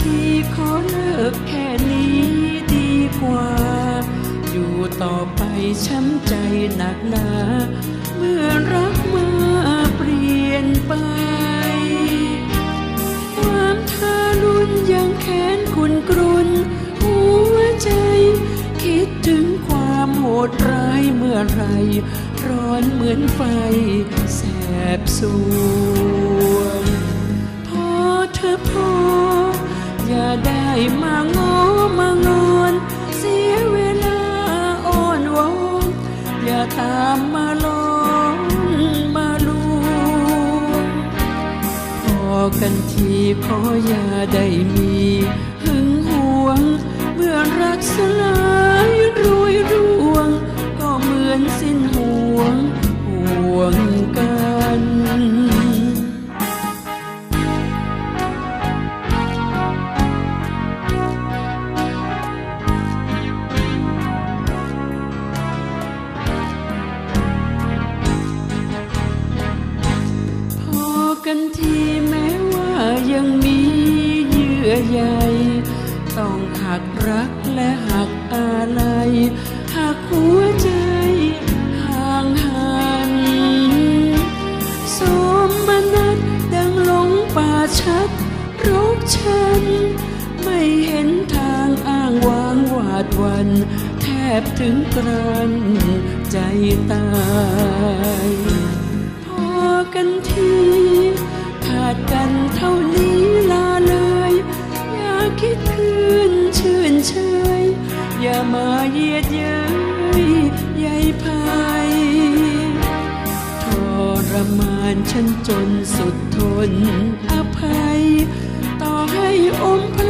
ทีขอเลิกแค่นี้ดีกว่า อยู่ต่อไปช้ำใจหนักหนาเมื่อรักมาเปลี่ยนไป ความทารุณยังแค้นคุณกรุนหัวใจ คิดถึงความโหดร้ายเมื่อไร ร้อนเหมือนไฟแสบสว มาง้อมางอนเสียเวลาอ้อนวอนอย่าตามมาลอนมาลวงพอกันทีพออย่าได้มี กันทีแม้ว่ายังมีเยื่อใยต้องหักรักและหักอะไรหักหัวใจห่างหันสมนัดดังหลงป่าชัดรกฉัน ไม่เห็นทางอ้างวางหวาดวัน แทบถึงกรันใจตาย พอกันทีาดกันเท่านี้ลาเลยอย่าคิดคืนชื่นเชยอย่ามาเยียดเย้ยใยภายทรมานฉันจนสุดทนอภัย ต่อให้อมพ